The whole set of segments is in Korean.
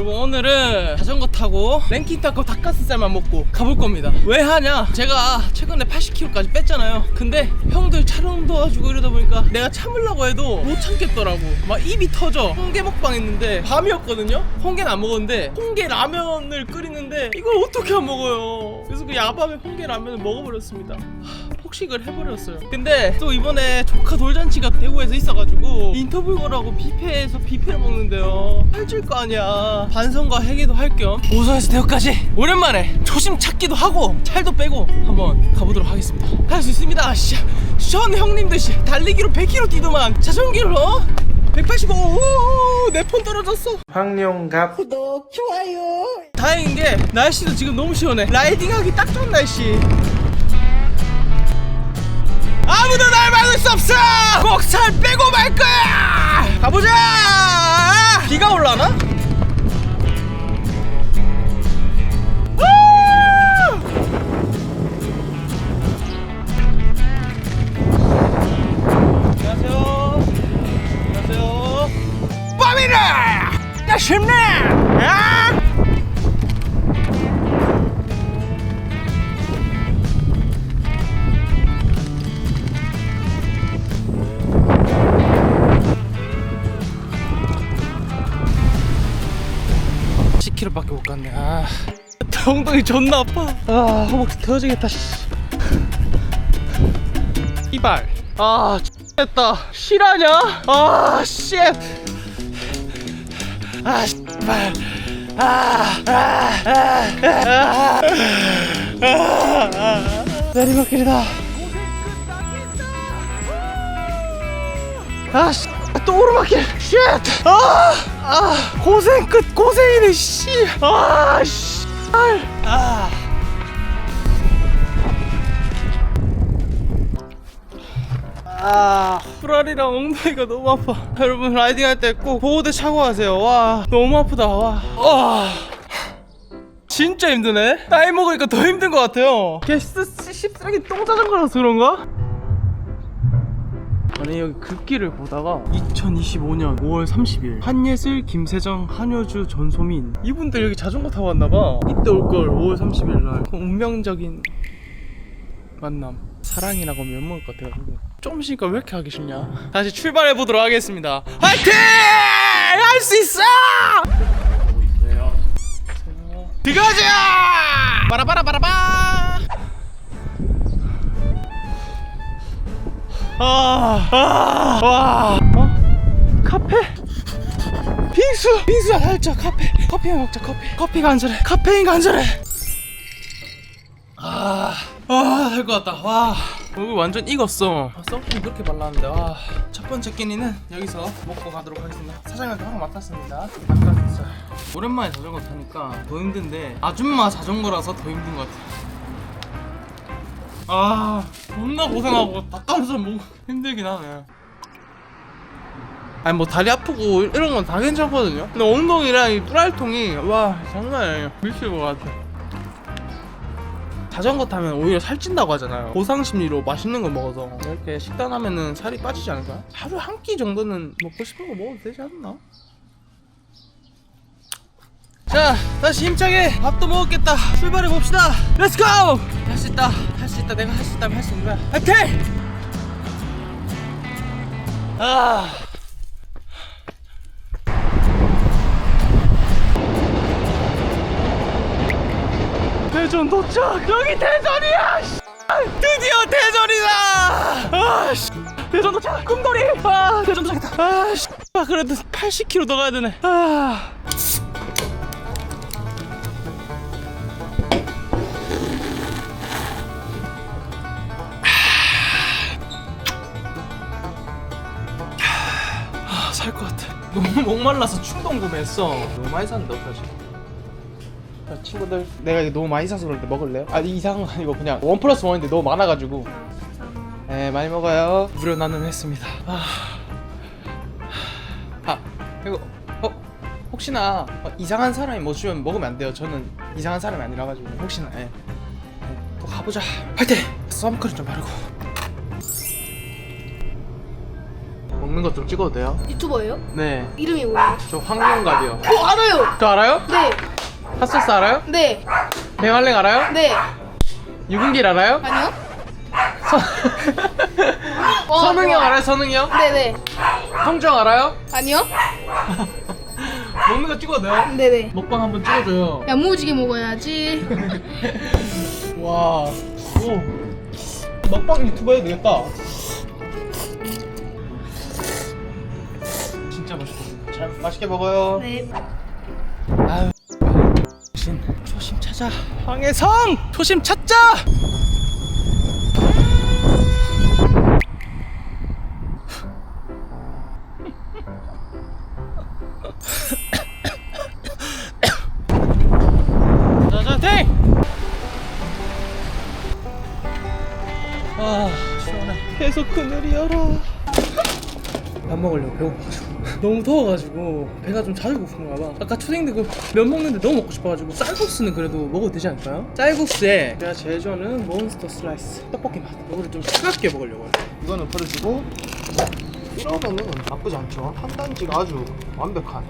여러분 오늘은 자전거 타고 랭킹 타고 닭가슴살만 먹고 가볼 겁니다. 왜 하냐? 제가 최근에 80kg까지 뺐잖아요. 근데 형들 촬영 도와주고 이러다 보니까 내가 참으려고 해도 못 참겠더라고. 막 입이 터져. 홍게 먹방 했는데 밤이었거든요? 홍게는 안 먹었는데 홍게 라면을 끓이는데 이걸 어떻게 안 먹어요? 그래서 그 야밤에 홍게 라면을 먹어버렸습니다. 하, 폭식을 해버렸어요. 근데 또 이번에 조카 돌잔치가 대구에서 있어가지고 인터뷰 거라고 뷔페에서 뷔페를 먹는데요. 살찔 거 아니야. 반성과 회개도 할 겸 오선에서 대구까지 오랜만에 초심 찾기도 하고 살도 빼고 한번 가보도록 하겠습니다. 할 수 있습니다. 씨, 션 형님들 씨. 달리기로 100km 뛰더만. 자전기로 185 내 폰 떨어졌어. 황룡갑. 다행인 게 날씨도 지금 너무 시원해. 라이딩하기 딱 좋은 날씨 없어! 꼭 살 빼고 말 거야! 가보자! 비가 올라나? 우! 안녕하세요. 안녕하세요. 밤이다 야 쉽네! 아? 아 10km밖에 못 갔네. 아. 엉덩이 존나 아파. 아 허벅지 터지겠다 씨. 이발. 아 됐다. 실하냐? 아 쉣. 아 씨발 아아아아아. 내리막길이다. 아, 씨, 또 오르막길. 쉣. 아, 아, 고생 끝 고생이네. 씨. 아, 씨. 아. 아, 프라리랑 엉덩이가 너무 아파. 여러분 라이딩 할 때 꼭 보호대 차고 하세요. 와, 너무 아프다. 와. 와. 진짜 힘드네. 나이 먹으니까 더 힘든 것 같아요. 개스 씹쓰레기 똥 자전거라서 그런가? 아니 여기 글귀를 보다가 2025년 5월 30일 한예슬, 김세정, 한효주, 전소민. 이분들 여기 자전거 타고 왔나봐. 이때 올 걸 5월 30일 날. 그 운명적인 만남. 사랑이라고 하면 먹을 것 같아가지고. 좀 쉬니까 왜 이렇게 하기 싫냐? 다시 출발해 보도록 하겠습니다. 화이팅! 할 수 있어! 그거죠! 빠라바라바라바 아, 아, 와, 어? 카페? 빙수, 빙수야 살짝 카페, 커피 먹자 커피, 커피 간절해, 카페인 간절해. 아, 아, 될것 같다. 와, 여기 완전 익었어. 아, 선크림 그렇게 발랐는데, 와. 첫 번째 끼니는 여기서 먹고 가도록 하겠습니다. 사장님한테 확 맡았습니다. 닭가슴살. 오랜만에 자전거 타니까 더 힘든데 아줌마 자전거라서 더 힘든 것 같아. 아 존나 고생하고 닭가슴살 먹고 힘들긴 하네. 아니 뭐 다리 아프고 이런 건 다 괜찮거든요? 근데 엉덩이랑 이 뿌랄통이 와 장난 아니에요. 미칠 것 같아. 자전거 타면 오히려 살찐다고 하잖아요. 보상 심리로 맛있는 거 먹어서. 이렇게 식단하면은 살이 빠지지 않을까요? 하루 한 끼 정도는 먹고 싶은 거 먹어도 되지 않나? 자 다시 힘차게 밥도 먹었겠다. 출발해 봅시다. 렛츠고 할 수 있다. 할 수 있다. 내가 할 수 있다면 할 수 있는 거야 화이팅! 아. 대전 도착! 여기 대전이야! 씨. 드디어 대전이다! 아, 씨. 대전 도착! 꿈돌이! 아 대전 도착했다. 아, 씨. 아 그래도 80km 더 가야 되네. 아 아, 너무 목말라서 충동 구매했어. 너무 많이 샀는데 어떡하지? 자, 친구들, 내가 이거 너무 많이 사서 그런데 먹을래요? 아니 이상한 거 아니고 그냥 원 플러스 원인데 너무 많아가지고. 네, 많이 먹어요. 무료 나눔했습니다. 아, 아 이거 어 혹시나 어, 이상한 사람이 뭐 주면 먹으면 안 돼요. 저는 이상한 사람이 아니라가지고 혹시나 예. 네, 또 가보자. 화이팅! 썸크림 좀 바르고. 먹는 것 좀 찍어도 돼요? 유튜버예요? 네. 이름이 뭐예요? 저 황금갑이요. 어 알아요. 저 알아요? 네, 핫소스 알아요? 네, 백말랭 알아요? 네. 유분길 알아요? 아니요? 선... 와, 선웅이 형 와. 알아요? 선웅이 형? 네, 네. 형정 알아요? 아니요? 먹는 거 찍어도 돼요? 네, 네. 먹방 한번 찍어줘요. 야무지게 먹어야지. 와. 오. 먹방 유튜버 해도 되겠다. 맛있고. 잘 맛있게 먹어요. 네. 아유. 초심, 초심 찾아. 황해성! 초심 찾자! 자자! 아, 시원해. 계속 그늘이 열어. 밥 먹으려고 배고파가지고 너무 더워가지고 배가 좀 자주 고픈가 봐. 아까 초딩들 그면 먹는데 너무 먹고 싶어가지고 쌀국수는 그래도 먹어도 되지 않을까요? 쌀국수에 제가 제일 좋아하는 몬스터 슬라이스 떡볶이 맛. 이거를 좀 차갑게 먹으려고 해요. 이거는 버려주고 이러면은 나쁘지 않죠. 탄단지가 아주 완벽한.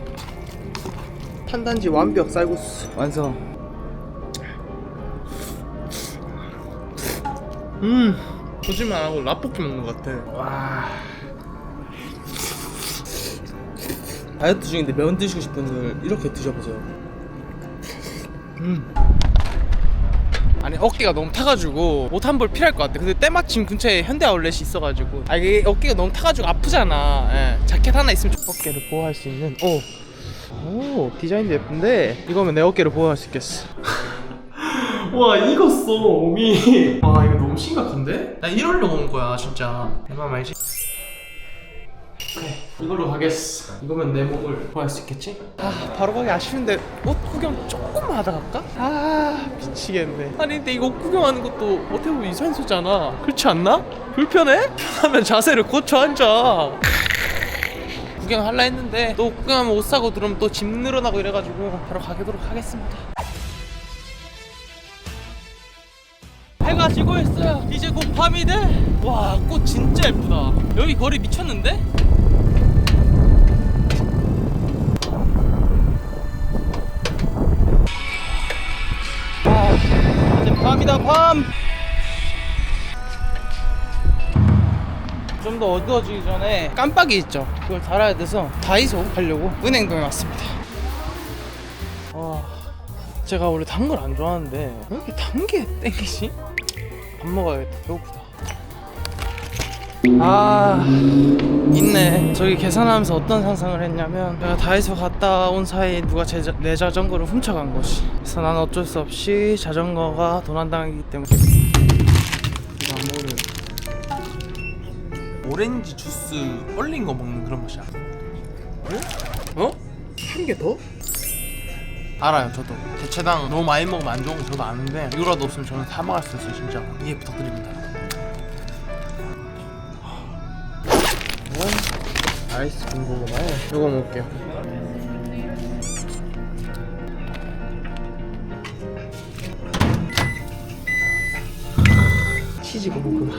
탄단지 완벽 쌀국수. 완성. 음 거짓말 안 하고 라볶이 먹는 것 같아. 와 다이어트 중인데 면 드시고 싶은 분들 이렇게 드셔보세요. 음. 아니 어깨가 너무 타가지고 옷 한 벌 필요할 것 같아. 근데 때마침 근처에 현대 아울렛이 있어가지고 아 이게 어깨가 너무 타가지고 아프잖아. 예. 자켓 하나 있으면 좀 어깨를 보호할 수 있는 오. 오 디자인도 예쁜데 이거면 내 어깨를 보호할 수 있겠어. 와 익었어 몸이. 와 이거 너무 심각한데? 나 이러려고 온 거야 진짜. 내말 말지. 그래 이걸로 가겠어 이거면 내 몸을 보호할 수 있겠지? 아 바로 가기 아쉬운데 옷 구경 조금만 하다 갈까? 아 미치겠네 아니 근데 이거 옷 구경하는 것도 어떻게 보면 유산소잖아 그렇지 않나? 불편해? 편하면 자세를 고쳐 앉아 구경할라 했는데 또 구경하면 옷 사고 들으면 또짐 늘어나고 이래가지고 바로 가도록 하겠습니다 해가 지고 있어요 이제 곧 밤이 돼 와 꽃 진짜 예쁘다 여기 거리 미쳤는데? 아, 밤이다 밤. 좀더 어두워지기 전에 깜빡이 있죠. 그걸 달아야 돼서 다이소 가려고 은행동에 왔습니다. 와, 제가 원래 단 걸 안 좋아하는데 왜 이렇게 단 게 땡기지? 밥 먹어야겠다. 배고프다. 아 있네. 저기 계산하면서 어떤 상상을 했냐면 내가 다이소 갔다 온 사이에 누가 제, 자- 내 자전거를 훔쳐간 거지. 그래서 나는 어쩔 수 없이 자전거가 도난당하기 때문에. 이거 안 먹으면 오렌지 주스 얼린 거 먹는 그런 맛이야 어? 한 개 더? 알아요 저도. 대체당 너무 많이 먹으면 안 좋은 거 저도 아는데 이거라도 없으면 저는 다 먹을 수 있어요 진짜 이해 부탁드립니다 아이스 군고구마에 이거 먹을게요 치즈 군고구마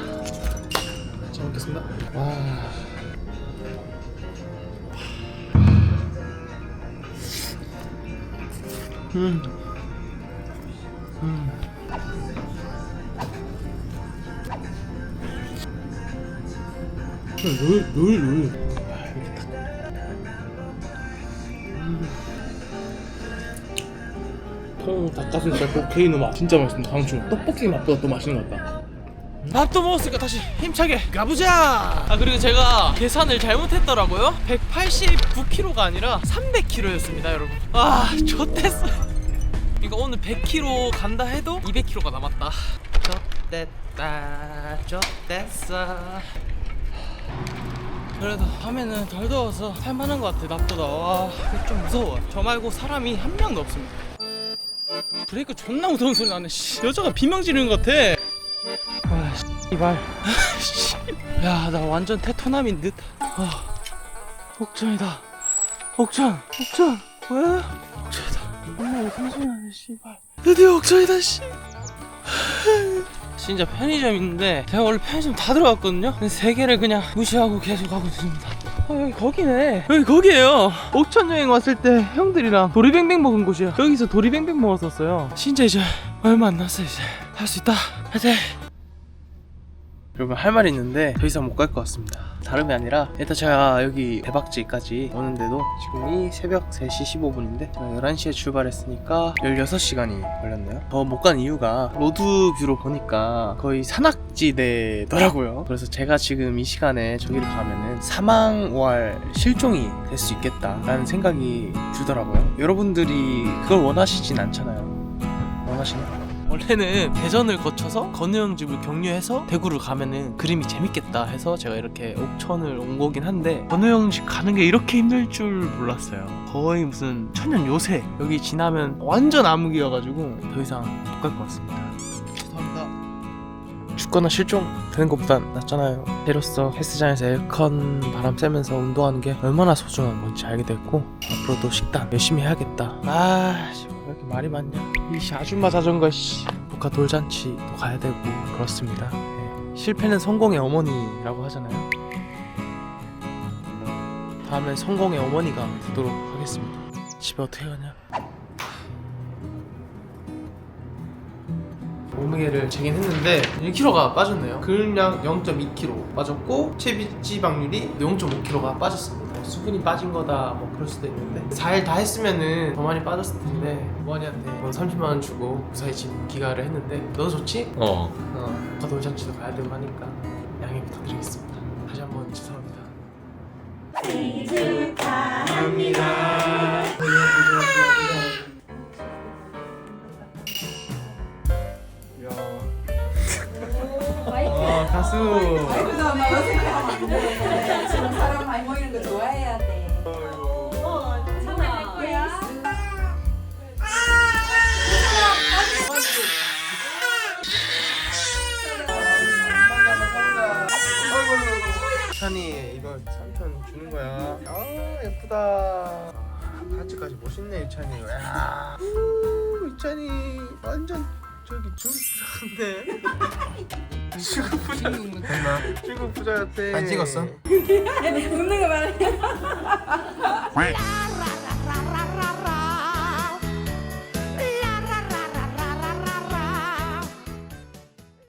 잘 먹겠습니다 와 음. 음. 룰, 룰, 룰. 통 닭가슴살 포케이노 맛. 진짜 맛있습니다. 강추 떡볶이 맛보다 더 맛있는 것 같다. 밥도 먹었으니까 다시 힘차게 가보자. 아 그리고 제가 계산을 잘못했더라고요. 189kg가 아니라 300kg였습니다 여러분. 아 좋댔어. 이거 오늘 100kg 간다 해도 200kg가 남았다. 좋댔다 좋댔어. 그래도 밤에는 덜 더워서 살만한 것 같아 낮보다. 와좀 무서워. 저 말고 사람이 한 명도 없습니다 브레이크 존나 무서운 소리 나네. 씨. 여자가 비명 지르는 것 같아. 아 씨발. 야나 완전 테토남인 듯. 아, 옥천이다. 옥천 옥천. 왜? 옥천이다. 엄마 무슨 소리 나네 씨발. 드디어 옥천이다 씨. 진짜 편의점 있는데 제가 원래 편의점 다 들어갔거든요. 근데 세 개를 그냥 무시하고 계속 가고 있습니다 어, 여기 거기네. 여기 거기에요. 옥천 여행 왔을 때 형들이랑 도리뱅뱅 먹은 곳이야. 여기서 도리뱅뱅 먹었었어요. 진짜 이제 얼마 안 남았어 이제 할 수 있다. 화이팅! 여러분 할 말이 있는데 더 이상 못 갈 것 같습니다. 다름이 아니라 일단 제가 여기 대박지까지 오는데도 지금이 새벽 3시 15분인데 제가 11시에 출발했으니까 16시간이 걸렸네요. 더 못 간 이유가 로드뷰로 보니까 거의 산악지대더라고요. 그래서 제가 지금 이 시간에 저기를 가면은 사망월 실종이 될 수 있겠다라는 생각이 들더라고요. 여러분들이 그걸 원하시진 않잖아요. 원하시나요? 원래는 대전을 거쳐서 건우 형 집을 경유해서 대구를 가면은 그림이 재밌겠다 해서 제가 이렇게 옥천을 온 거긴 한데 건우 형집 가는 게 이렇게 힘들 줄 몰랐어요. 거의 무슨 천년 요새 여기 지나면 완전 암흑이어가지고 더 이상 못 갈 것 같습니다. 죽거나 실종 되는 것보단 낫잖아요. 때로써 헬스장에서 에어컨 바람 쐬면서 운동하는 게 얼마나 소중한 건지 알게 됐고 앞으로도 식단 열심히 해야겠다. 아, 씨, 왜 이렇게 말이 많냐? 이씨 아줌마 자전거 씨. 국가 돌잔치도 가야 되고 그렇습니다. 네. 실패는 성공의 어머니라고 하잖아요. 다음엔 성공의 어머니가 되도록 하겠습니다. 집에 어떻게 가냐? 몸무게를 재긴 했는데 1kg가 빠졌네요. 근량 0.2kg 빠졌고 체지방률이 0.5kg가 빠졌습니다. 수분이 빠진 거다 뭐 그럴 수도 있는데 4일 다 했으면은 더 많이 빠졌을 텐데 어머니한테 돈 30만 원 주고 무사히 집 귀가를 했는데 너도 좋지? 어. 어, 더 돌잔치도 가야 되고 하니까 양해 부탁드리겠습니다. 다시 한번 죄송합니다. 아 가수. 사람 많이 모이는 거 좋아해야 돼. 찬이 이거 삼촌 주는 거야. 아 예쁘다. 바지까지 멋있네 이찬이. 야, 우, 이찬이 완전 저기 중국 부자인데. 중국 부자. 됐나? 중국 부자 같아. 안 찍었어? 웃는 거 말해.